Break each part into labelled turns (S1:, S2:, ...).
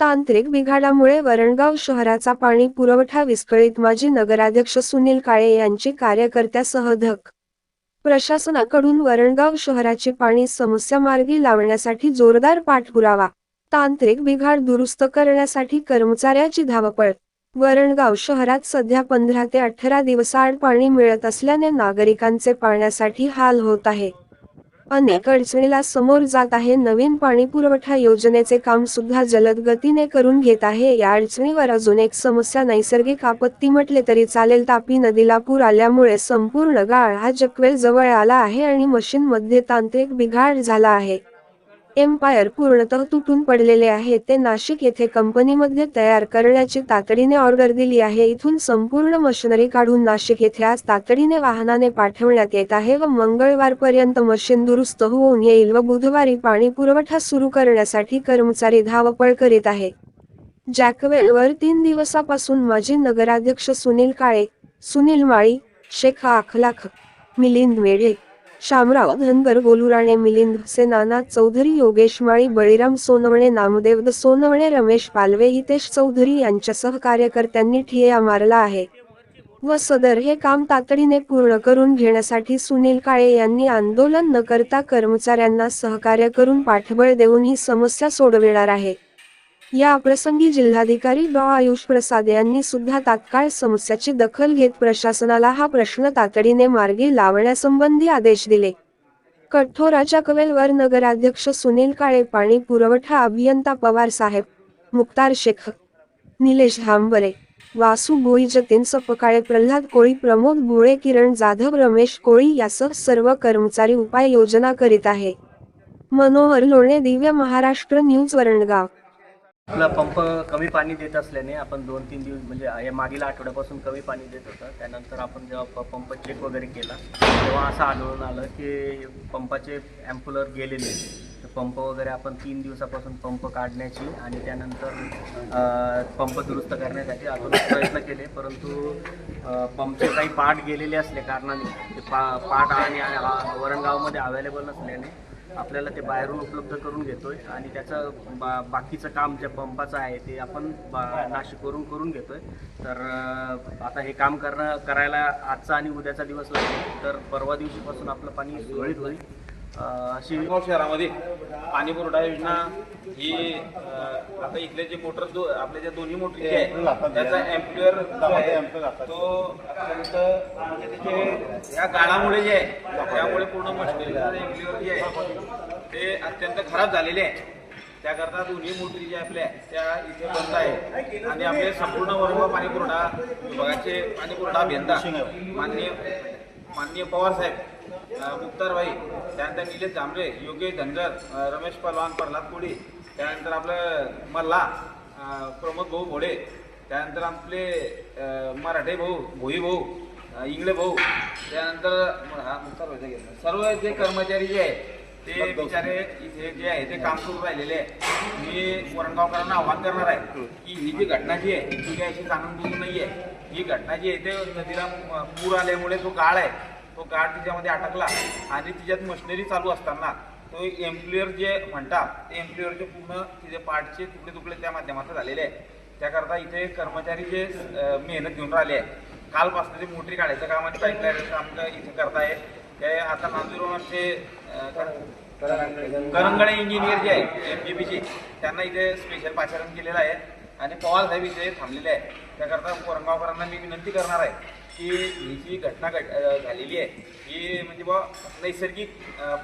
S1: तांत्रिक बिघाडामुळे वरणगाव शहराचा पाणी पुरवठा विस्कळीत माजी नगराध्यक्ष सुनील काळे यांची कार्यकर्त्यासह धक. प्रशासनाकडून वरणगाव शहराची पाणी समस्या मार्गी लावण्यासाठी जोरदार पाठपुरावा तांत्रिक बिघाड दुरुस्त करण्यासाठी कर्मचाऱ्याची धावपळ. वरणगाव शहरात सध्या पंधरा ते अठरा दिवसाआड पाणी मिळत असल्याने नागरिकांचे पाण्यासाठी हाल होत आहे. अनेक अडचणीला समोर जात आहे. नवीन पाणी पुरवठा योजनेचे काम सुद्धा जलद गतीने करून घेत आहे. या अडचणीवर अजून एक समस्या नैसर्गिक आपत्ती म्हटले तरी चालेल. तापी नदीला पूर आल्यामुळे संपूर्ण गाळ हा जकवेल जवळ आला आहे आणि मशीनमध्ये तांत्रिक बिघाड झाला आहे. एम्पायर पूर्णतः तुटून पडलेले आहे. ते नाशिक येथे कंपनीमध्ये तयार करण्याची तातडीने ऑर्डर दिली आहे. इथून संपूर्ण मशिनरी काढून नाशिक येथे आज तातडीने वाहनाने पाठवण्यात येत आहे व मंगळवारपर्यंत मशीन दुरुस्त होऊन येईल व बुधवारी पाणी पुरवठा सुरू करण्यासाठी कर्मचारी धावपळ करीत आहे. जॅकवेलवर तीन दिवसापासून माजी नगराध्यक्ष सुनील काळे सुनील माळी शेख आखलाख मिलिंद मेढे शामराव धनगर गोलुराणे मिलिंद सेनाना चौधरी योगेश माळी बळीराम सोनवणे नामदेव द सोनवणे रमेश पालवे हितेश चौधरी यांच्या कार्यकर्त्यांनी ठिय्या मारला आहे. व सदर हे काम तातडीने पूर्ण करून घेण्यासाठी सुनील काळे यांनी आंदोलन न करता कर्मचाऱ्यांना सहकार्य करून पाठबळ देऊन ही समस्या सोडविणार आहे. या प्रसंगी जिल्हाधिकारी डॉ आयुष प्रसाद यांनी सुद्धा तात्काळ समस्याची दखल घेत प्रशासनाला हा प्रश्न तातडीने मार्गी लावण्यासंबंधी आदेश दिले. कठोराच्या कवेलवर नगराध्यक्ष सुनील काळे पाणी पुरवठा अभियंता पवार साहेब मुक्तार शेख निलेश धांबरे वासू भोई जतीन सपकाळे प्रल्हाद कोळी प्रमोद भोळे किरण जाधव रमेश कोळी यासह सर्व कर्मचारी उपाययोजना करीत आहे. मनोहर लोणे दिव्य महाराष्ट्र न्यूज वरणगाव.
S2: आपला पंप कमी पाणी देत असल्याने आपण दोन तीन दिवस म्हणजे या मागील आठवड्यापासून कमी पाणी देत होतं. त्यानंतर आपण जेव्हा प- पंप चेक वगैरे केला तेव्हा असं आढळून आलं की पंपाचे ॲम्प्युलर गेलेले तर पंप वगैरे आपण तीन दिवसापासून पंप काढण्याची आणि त्यानंतर पंप दुरुस्त करण्यासाठी आपण प्रयत्न केले. परंतु पंपचे काही पार्ट गेलेले असले कारणाने ते पा पार्ट आणि वरणगावमध्ये अवेलेबल नसल्याने आपल्याला ते बाहेरून उपलब्ध करून घेतोय आणि त्याचं बा बाकीचं काम जे पंपाचं आहे ते आपण बा नाशिकवरून करून घेतोय. तर आता हे काम करणं करायला आजचा आणि उद्याचा दिवस लागेल. तर परवा दिवशीपासून आपलं पाणी सुरळीत होईल. अं, अशी
S3: गाव शहरामध्ये पाणी पुरवठा योजना ही आता इथले जे मोटर दो आपले जे दोन्ही मोटर जे आहे त्याचा जो आहे. तो अत्यंत म्हणजे त्याचे या गाळामुळे जे आहे त्यामुळे पूर्ण मशिनरीचं एम्प्लिअर जे आहे ते अत्यंत खराब झालेले आहे. त्याकरता दोन्ही मोटरी ज्या आपल्या आहेत, त्या इथे बंद आहे आणि आपले संपूर्ण वर्ग पाणी पुरवठा विभागाचे पाणी पुरवठा अभियंता माननीय माननीय पवार साहेब मुक्तारबाई त्यानंतर निलेश जांभळे योगेश धनगर रमेश पलवान प्रल्हाद कोळी त्यानंतर आपलं मल्ला प्रमोद भाऊ घोडे त्यानंतर आपले मराठे भाऊ भोई भाऊ इंगळे भाऊ त्यानंतर हा, मुक्तारबाईचा. सर्व जे कर्मचारी जे आहे ते बिचारे इथे जे आहे ते काम करून राहिलेले आहे मी वरणगावकरांना आव्हान करणार आहे की ही जी घटना जी आहे ही काही अशी जाणून बुजून नाही आहे ही घटना जी आहे ते नदीला पूर आल्यामुळे जो गाळ आहे तो गार्ड तिच्यामध्ये अटकला आणि तिच्यात मशिनरी चालू असताना तो एम्प्लॉयर जे म्हणतात ते एम्प्लॉयरचे पूर्ण तिचे पार्टचे तुकडे तुकडे त्या माध्यमातून झालेले आहे त्याकरता इथे कर्मचारी जे मेहनत घेऊन राहिले आहे कालपासून ते मोटरी काढायचं काम आणि पाईपलाईनचं काम इथे करताय ते आता नांदुरचे करंगळे इंजिनियर जे आहे एम जी बीचे त्यांना इथे स्पेशल पाचारण केलेलं आहे. आणि पवार साहेब इथे थांबलेले आहे त्याकरता कोरंगावकरांना मी विनंती करणार आहे की ही जी घटना घट झालेली आहे ही म्हणजे बा नैसर्गिक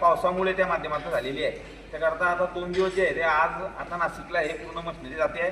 S3: पावसामुळे त्या माध्यमातून झालेली आहे. त्याकरता आता दोन दिवस जे आहे ते आज आता नाशिकला हे पूर्ण मशिनरी जाते आहे.